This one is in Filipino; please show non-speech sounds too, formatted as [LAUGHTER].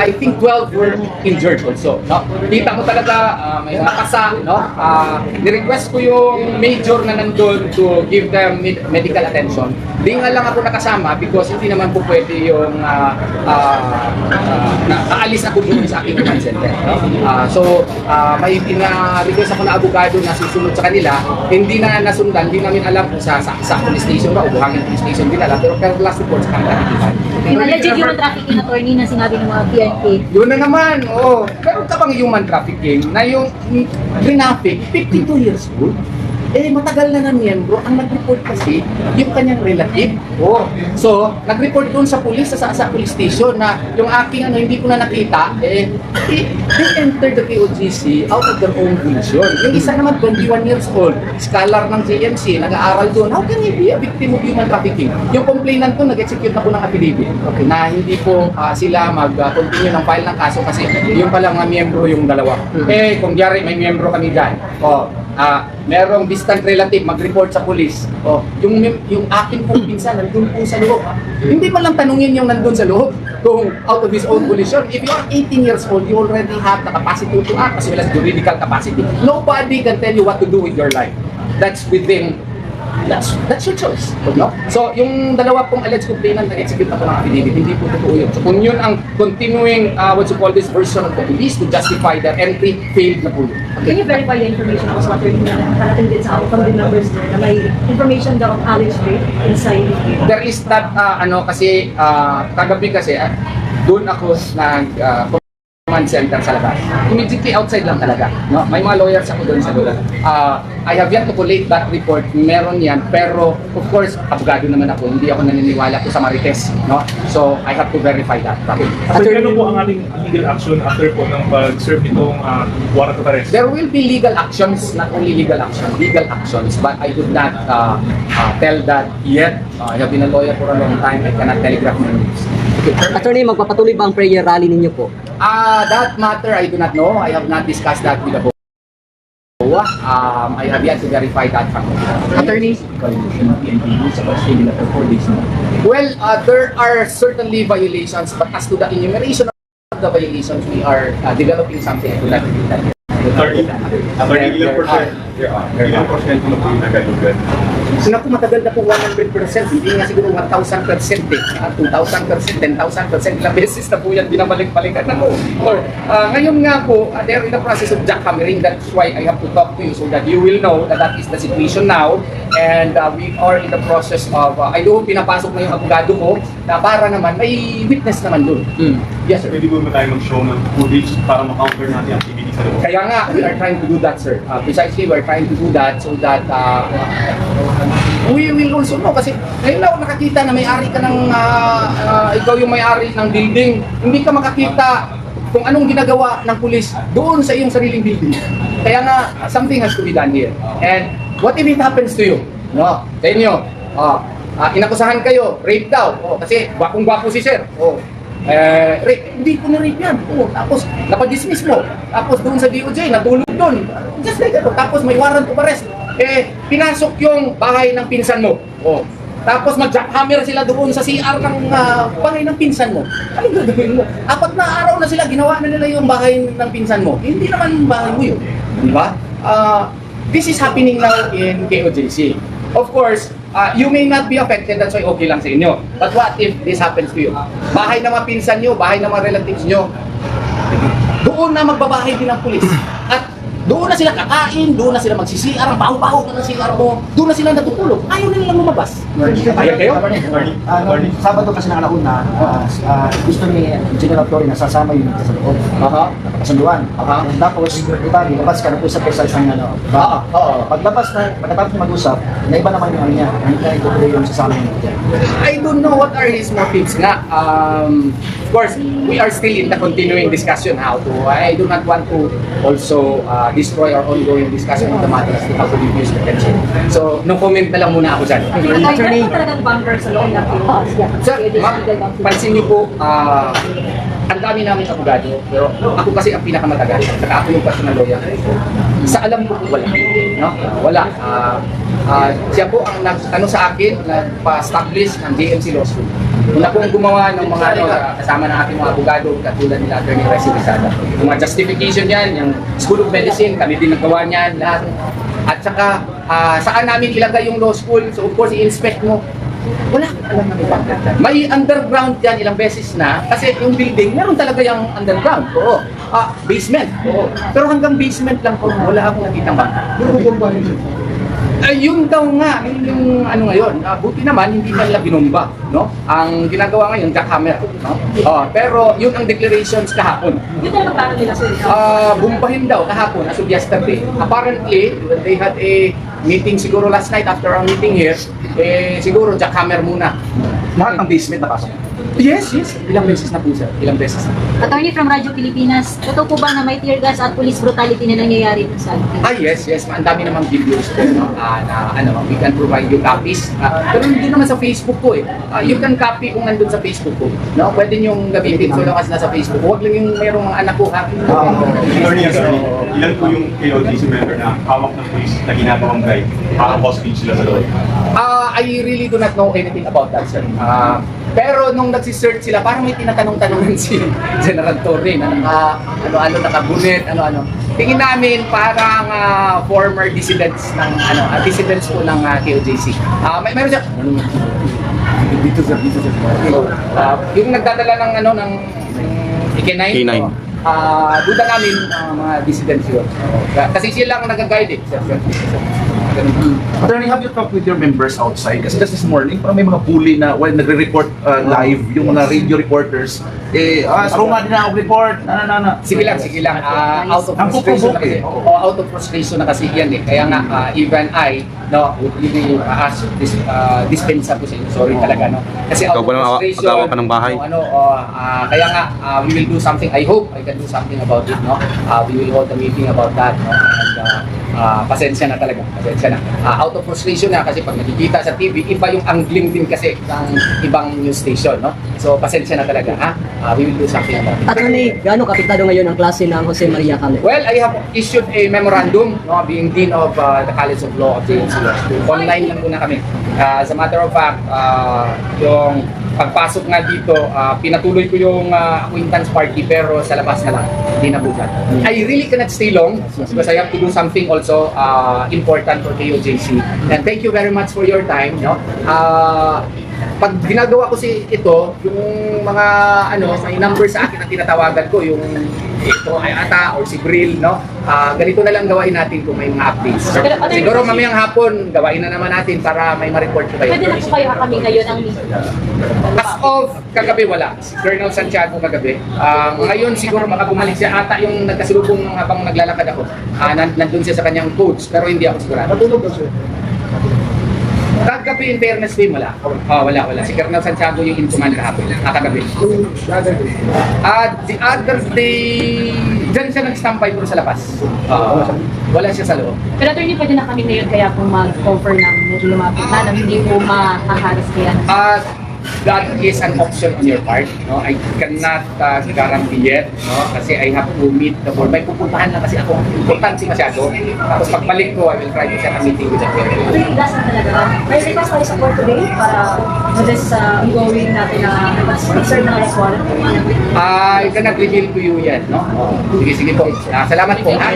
I think 12 were injured also. No? Kita mo talaga ah, may nakasa, no? Ah, ni-request ko yung major na nandun to give them med- medical attention. Di nga lang ako nakasama because hindi naman po pwede yung ah, ah, ah, na- naalis ako dun sa aking command center. No? Ah, so, ah, may pina-request ako na abogado na susunod sa kanila. Hindi na nasundan, hindi namin alam kung sa, sa, sa police station ba o buhangin police station din alam. Pero per last report sa kanila. Yung alleged human trafficking attorney na sinabi ng mga PNP. Yun na naman, oo. Meron ka bang human trafficking na yung traffic, 52 years old? Eh, matagal na na miyembro. Ang nag-report kasi, yung kanyang relative. Oh. So, nag-report doon sa police, sa, sa police station na yung aking ano, hindi ko na nakita, eh, eh, they entered the POGC out of their own volition. Yung isa naman, 21 years old, scholar ng JMC, nag-aaral doon. How can he be a victim of human trafficking? Yung complainant ko, nag-execute na po ng affidavit. Okay. Na hindi po ah, sila mag-continue ng file ng kaso kasi yung palang mga miyembro yung dalawa. Eh, kung diari may miyembro kami dyan, oh, ah, merong distant relative mag-report sa police. Oh, yung yung akin pong pinsan nandun po sa loob. ah. Hindi man lang tanungin yung nandun sa loob kung out of his own volition. If you are 18 years old, you already have the capacity to act as well as juridical capacity. Nobody can tell you what to do with your life. That's within That's, that's your choice. No? So, yung dalawa pong alleged complainant na execute na po ng affidavit, hindi po totoo yun. So, kung yun ang continuing, uh, what you call this version of the police to justify their entry, failed na po yun. Can you verify the information also what you're na nakarating din sa outcome the numbers there na may information daw of Alex Ray inside There is that, uh, ano, kasi, uh, kagabi kasi, uh, doon ako nag, uh, command center sa labas. Immediately outside lang talaga. No? May mga lawyers ako doon sa loob. Uh, I have yet to collate that report. Meron yan. Pero, of course, abogado naman ako. Hindi ako naniniwala ko sa Marites. No? So, I have to verify that. Attorney, ano po ang ating legal action after po ng pag-serve nitong uh, warrant of arrest? There will be legal actions, not only legal action, legal actions, but I could not uh, uh, tell that yet. Uh, I have been a lawyer for a long time. I cannot telegraph my news. Attorney, magpapatuloy ba ang prayer rally ninyo po? Uh, that matter, I do not know. I have not discussed that with the BOA. Um, I have yet to verify that fact. Attorney? Well, uh, there are certainly violations, but as to the enumeration of the violations, we are uh, developing something. To that. Attorney, ilang percent? Ilang porsyento na po yung nagalugan? So, naku, matagal na po 100%. Hindi nga siguro 1,000% eh. Ah, 2,000%, 10,000%. Ilang beses na po yan binabalik-balikan na po. Or, ah, ngayon nga po, uh, they're in the process of jackhammering. That's why I have to talk to you so that you will know that that is the situation now. And uh, we are in the process of, uh, I do pinapasok na yung abogado ko na para naman may witness naman dun. Yes, sir. Pwede mo ba tayo mag-show ng footage para ma-counter natin ang activity sa loob? Kaya nga, we are trying to do that, sir. Uh, precisely, we are trying to do that so that uh, we will also know. Kasi ngayon lang ako nakakita na may-ari ka ng, uh, uh, ikaw yung may-ari ng building. Hindi ka makakita kung anong ginagawa ng pulis doon sa iyong sariling building. Kaya nga, something has to be done here. And what if it happens to you? No, sa inyo. Uh, uh, inakusahan kayo, rape daw. Oh, kasi gwapong-gwapo si sir. Oh, eh, rape, hindi ko na-rape yan. Oo, tapos, napadismiss mo. Tapos doon sa DOJ, natulog doon. Just like that. Tapos may warrant of arrest. Eh, pinasok yung bahay ng pinsan mo. Oh. Tapos mag-jackhammer sila doon sa CR ng ah, bahay ng pinsan mo. Anong gagawin mo? Apat na araw na sila, ginawa na nila yung bahay ng pinsan mo. Hindi naman bahay mo yun. Di ba? Ah, this is happening now in KOJC. Of course, uh, you may not be affected, that's why okay lang sa inyo. But what if this happens to you? Bahay ng mga pinsan nyo, bahay ng mga relatives nyo, doon na magbabahay din ang pulis. At doon na sila kakain, doon na sila magsisiar, ang baho-baho na ng CR mo, doon na sila natutulog. Ayaw na nilang lumabas. Ayaw kayo? Ano, Sabado kasi nakalauna, uh, uh, gusto ni General Tory na sasama yung sa loob. Aha. Kasunduan. Aha. Tapos, di ba, lumabas ka na po sa isang ano. Oo. Oo. Paglabas na, pagkatapos mag-usap, naiba naman yung ano niya. Hindi na itutuloy yung sasama niya. I don't know what are his motives nga. Um, of course, we are still in the continuing discussion how to. I do not want to also uh, destroy our ongoing discussion on the matters of how to reduce the tension. So, no comment na lang muna ako dyan. Attorney, talagang bunker sa loob ng Oh, yeah. Sir, ma'am, pansin niyo po, ah, ang dami namin abogado, pero ako kasi ang pinakamatagal. Saka ako yung personal lawyer. Sa alam ko wala. No? Wala. Ah, ah, siya po ang nag, ano sa akin, nagpa-establish ng JMC Law School. Una pong gumawa ng mga ano, kasama ng ating mga abogado, katulad nila Attorney Resi Rizada. Yung mga justification yan, yung School of Medicine, kami din nagawa niyan, lahat. At saka, ah, saan namin ilagay yung law school, so of course, i-inspect mo. Wala akong alam na may underground yan ilang beses na, kasi yung building, meron talaga yung underground. Oo. Ah, basement. Oo. Pero hanggang basement lang po, wala akong nakitang backyard. Ay, yun daw nga, yun yung ano ngayon. Ah, buti naman, hindi nila binomba, no? Ang ginagawa ngayon, jackhammer, no? Oh, pero yun ang declarations kahapon. Yun talaga paano nila sir. Ah, bumbahin daw kahapon as of yesterday. Apparently, they had a meeting siguro last night after our meeting here. Eh, siguro jackhammer muna. Lahat ng basement napasok. Yes, yes. Ilang beses na po sir. Ilang beses na. Attorney from Radyo Pilipinas, totoo po ba na may tear gas at police brutality na nangyayari dun sa atin? Ah, yes, yes. Ang dami namang videos ko, no? Ah, na ano, we can provide you copies. Ah, pero hindi naman sa Facebook ko eh. Ah, you can copy kung nandun sa Facebook ko. No? Pwede niyong gamitin so long as nasa Facebook. Huwag lang yung mayroong mga anak ko ha. Attorney, attorney, ilan po yung KOTC member na hawak ng police na ginagawang guide para hostage sila sa loob? Ah, I really do not know anything about that, sir. Ah, pero nung nagsisearch sila, parang may tinatanong-tanongan [LAUGHS] si General Torre na naka, ano-ano, nakabunet, ano-ano. Tingin namin parang ah, former dissidents ng, ano, ah, dissidents po ng ah, KOJC. Ah, may meron siya, dito sir, dito sir. Ah, yung nagdadala ng, ano, ng, ng K9. K9. oh, Ah, duda namin ah, mga dissidents yun. Kasi sila ang nag-guide eh. Attorney, have you talked with your members outside? Kasi just this morning, parang may mga bully na when nagre-report uh, live, yung mga radio reporters, eh, ah, din na report, na na na na. Sige lang, sige lang. Ah, out of Ang frustration na kasi. Oh, out of frustration na kasi yan eh. Kaya nga, ah, even I, no, would really uh, ask this, uh, dispensa po sa inyo. Sorry talaga, no? Kasi out Ikaw of ba lang awa- frustration. mag-awa ka ng bahay? no, Ano, oh, ah, kaya nga, ah, we will do something. I hope I can do something about it, no? Ah, we will hold a meeting about that, no? And, ah, ah, pasensya na talaga. Pasensya na. Ah, out of frustration na kasi pag nakikita sa TV, iba yung angling din kasi ng ibang news station, no? So, pasensya na talaga, ha? Ah, we will do something about it. Attorney, gaano kapitado ngayon ang klase ng Jose Maria Cale? Well, I have issued a memorandum, no, being Dean of uh, the College of Law of School. Online lang muna kami. Uh, as a matter of fact, uh, yung pagpasok nga dito, uh, pinatuloy ko yung uh, acquaintance party pero sa labas na lang, hindi na bukat. I really cannot stay long because I have to do something also uh, important for KOJC. And thank you very much for your time. No? Uh, pag ginagawa ko si ito, yung mga ano, may number sa akin ang tinatawagan ko, yung ito ay ata or si Brill, no? Ah, ganito na lang gawain natin kung may mga updates. Pero, Atty. Siguro mamayang hapon, gawain na naman natin para may ma-report ko kayo. Pwede na po kayo kami ngayon ang meeting. As of kagabi wala. Si Colonel Santiago kagabi. Ah, ngayon siguro baka bumalik siya ata yung nagkasalubong habang naglalakad ako. Ah, nan- nandun siya sa kanyang coach pero hindi ako sigurado. Natulog siya. Kagabi in fairness day wala. Oh, wala, wala. Si Colonel Santiago yung in command kahapon. Ah, kagabi. Ah, the other day, dyan siya nag-standby pero sa labas. Ah, wala siya sa loob. Pero attorney, pwede na kami ngayon kaya kung mag-cover na medyo lumapit na na hindi po makaharas kaya. Uh, that is an option on your part. No? I cannot uh, guarantee yet. No? Kasi I have to meet the board. May pupuntahan na kasi ako. Importante masyado. Tapos pagbalik ko, I will try to set a meeting with the board. Attorney, last na talaga. May request tayo support today para sa this uh, ongoing natin na mag-serve na kayo warrant. I cannot reveal to you yet. No? Sige, sige po. Ah, salamat po. ha?